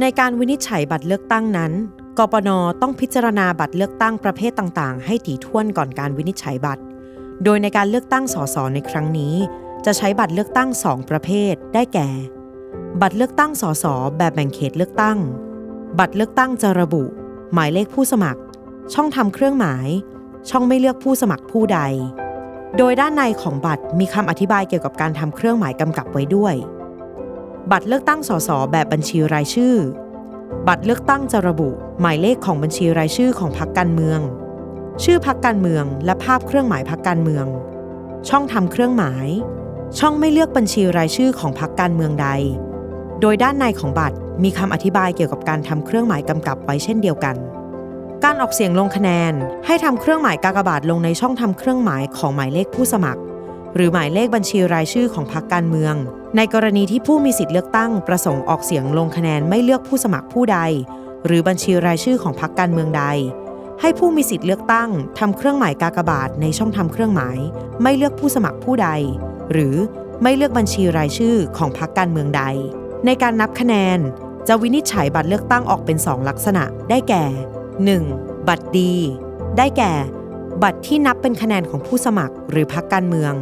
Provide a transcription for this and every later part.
ในการวินิจฉัยบัตรเลือกตั้งนั้น กปนต้องพิจารณาบัตรเลือกตั้งประเภทต่างๆ ให้ถี่ถ้วนก่อนการวินิจฉัยบัตร โดยในการเลือกตั้งสสในครั้งนี้ จะใช้บัตรเลือกตั้ง 2 ประเภท ได้แก่ บัตรเลือกตั้งสสแบบแบ่งเขตเลือกตั้ง บัตรเลือกตั้งจะระบุ หมายเลขผู้สมัคร ช่องทำเครื่องหมาย ช่องไม่เลือกผู้สมัครผู้ใด โดยด้านในของบัตรมีคำอธิบายเกี่ยวกับการทำเครื่องหมายกำกับไว้ด้วย บัตรเลือกตั้งสสแบบบัญชีรายชื่อ บัตรเลือกตั้งจะระบุหมายเลขของบัญชีรายชื่อของพรรคการเมือง ชื่อพรรคการเมืองและภาพเครื่องหมายพรรคการเมือง ช่องทำเครื่องหมาย ช่องไม่เลือกบัญชีรายชื่อของพรรคการเมืองใด โดยด้านในของบัตรมีคำอธิบายเกี่ยวกับการทำเครื่องหมายกำกับไว้เช่นเดียวกัน การออกเสียงลงคะแนนให้ทำเครื่องหมายกากบาทลงในช่องทำเครื่องหมายของหมายเลขผู้สมัคร หรือหมายเลขบัญชีรายชื่อของพรรคการเมือง ในกรณีที่ผู้มีสิทธิ์เลือกตั้งประสงค์ออกเสียงลงคะแนนไม่เลือกผู้สมัครผู้ใด หรือบัญชีรายชื่อของพรรคการเมืองใด ให้ผู้มีสิทธิ์เลือกตั้งทำเครื่องหมายกากบาทในช่องทำเครื่องหมาย ไม่เลือกผู้สมัครผู้ใด หรือไม่เลือกบัญชีรายชื่อของพรรคการเมืองใด ในการนับคะแนน จะวินิจฉัยบัตรเลือกตั้งออกเป็น 2 ลักษณะ ได้แก่ 1. บัตรดี ได้แก่ บัตรที่นับเป็นคะแนนของผู้สมัครหรือพรรคการเมือง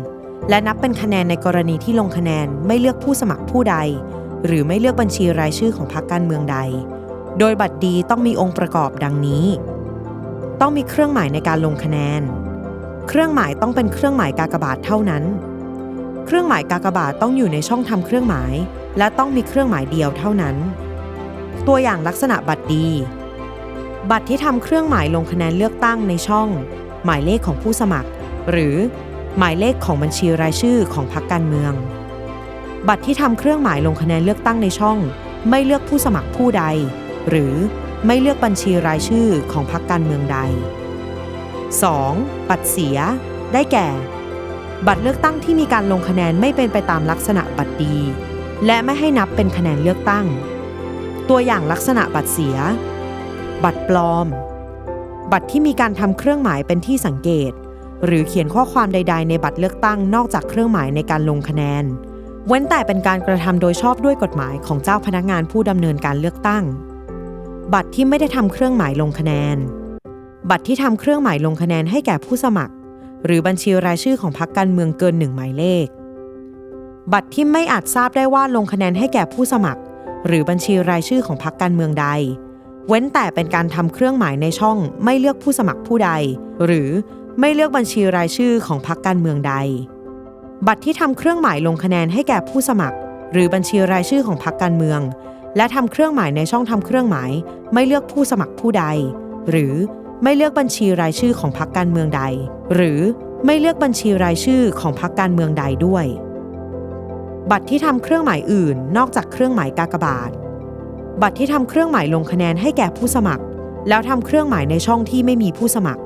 และนับเป็นคะแนนในกรณีที่ลงคะแนนไม่เลือกผู้สมัครผู้ใด หรือไม่เลือกบัญชีรายชื่อของพรรคการเมืองใด โดยบัตรดีต้องมีองค์ประกอบดังนี้ ต้องมีเครื่องหมายในการลงคะแนน เครื่องหมายต้องเป็นเครื่องหมายกากบาทเท่านั้น เครื่องหมายกากบาทต้องอยู่ในช่องทำเครื่องหมาย และต้องมีเครื่องหมายเดียวเท่านั้น ตัวอย่างลักษณะบัตรดี บัตรที่ทำเครื่องหมายลงคะแนนเลือกตั้งในช่อง หมายเลขของผู้สมัคร หรือ หมายเลขของบัญชีรายชื่อของพรรคการเมือง บัตรที่ทำเครื่องหมายลงคะแนนเลือกตั้งในช่อง ไม่เลือกผู้สมัครผู้ใด หรือไม่เลือกบัญชีรายชื่อของพรรคการเมืองใด 2. บัตรเสีย ได้แก่ บัตรเลือกตั้งที่มีการลงคะแนนไม่เป็นไปตามลักษณะบัตรดี และไม่ให้นับเป็นคะแนนเลือกตั้ง ตัวอย่างลักษณะบัตรเสีย บัตรปลอม บัตรที่มีการทำเครื่องหมายเป็นที่สังเกต หรือเขียนข้อความใด ๆ ในบัตรเลือกตั้งนอกจากเครื่องหมายในการลงคะแนน เว้นแต่เป็นการกระทำโดยชอบด้วยกฎหมายของเจ้าพนักงานผู้ดำเนินการเลือกตั้ง บัตรที่ไม่ได้ทำเครื่องหมายลงคะแนน บัตรที่ทำเครื่องหมายลงคะแนนให้แก่ผู้สมัคร หรือบัญชีรายชื่อของพรรคการเมืองเกินหนึ่งหมายเลข บัตรที่ไม่อาจทราบได้ว่าลงคะแนนให้แก่ผู้สมัคร หรือบัญชีรายชื่อของพรรคการเมืองใดเว้นแต่เป็นการทำเครื่องหมายในช่องไม่เลือกผู้สมัครผู้ใด หรือ ไม่เลือกบัญชีรายชื่อของพรรคการเมืองใด บัตรที่ทำเครื่องหมายลงคะแนนให้แก่ผู้สมัคร หรือบัญชีรายชื่อของพรรคการเมือง และทำเครื่องหมายในช่องทำเครื่องหมาย ไม่เลือกผู้สมัครผู้ใด หรือไม่เลือกบัญชีรายชื่อของพรรคการเมืองใด หรือไม่เลือกบัญชีรายชื่อของพรรคการเมืองใดด้วย บัตรที่ทำเครื่องหมายอื่น นอกจากเครื่องหมายกากบาท บัตรที่ทำเครื่องหมายลงคะแนนให้แก่ผู้สมัคร แล้วทำเครื่องหมายในช่องที่ไม่มีผู้สมัคร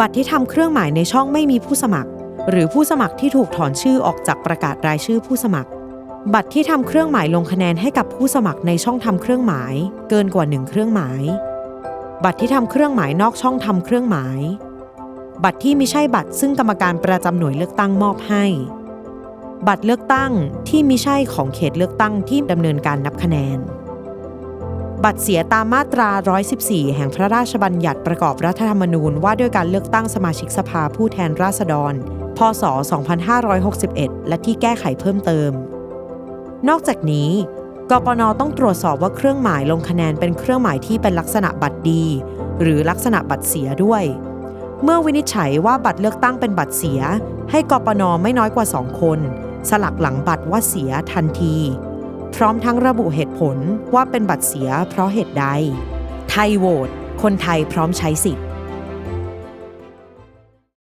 บัตรที่ทำเครื่องหมายในช่องไม่มีผู้สมัคร หรือผู้สมัครที่ถูกถอนชื่อออกจากประกาศรายชื่อผู้สมัคร บัตรที่ทำเครื่องหมายลงคะแนนให้กับผู้สมัครในช่องทำเครื่องหมาย เกินกว่าหนึ่งเครื่องหมาย บัตรที่ทำเครื่องหมายนอกช่องทำเครื่องหมาย บัตรที่ไม่ใช่บัตรซึ่งกรรมการประจำหน่วยเลือกตั้งมอบให้ บัตรเลือกตั้งที่มิใช่ของเขตเลือกตั้งที่ดำเนินการนับคะแนน บัตรเสียตามมาตรา 114 แห่งพระราชบัญญัติประกอบรัฐธรรมนูญว่าด้วยการเลือกตั้งสมาชิกสภาผู้แทนราษฎร พศ 2561 และที่แก้ไขเพิ่มเติม นอกจากนี้ กปนต้องตรวจสอบว่าเครื่องหมายลงคะแนนเป็นเครื่องหมายที่เป็นลักษณะบัตรดี หรือลักษณะบัตรเสียด้วย เมื่อวินิจฉัยว่าบัตรเลือกตั้งเป็นบัตรเสีย ให้กปนไม่น้อยกว่า 2 คน สลักหลังบัตรว่าเสียทันที พร้อมทั้งระบุเหตุผลว่าเป็นบัตรเสียเพราะเหตุใด ไทยโหวตคนไทยพร้อมใช้สิทธิ์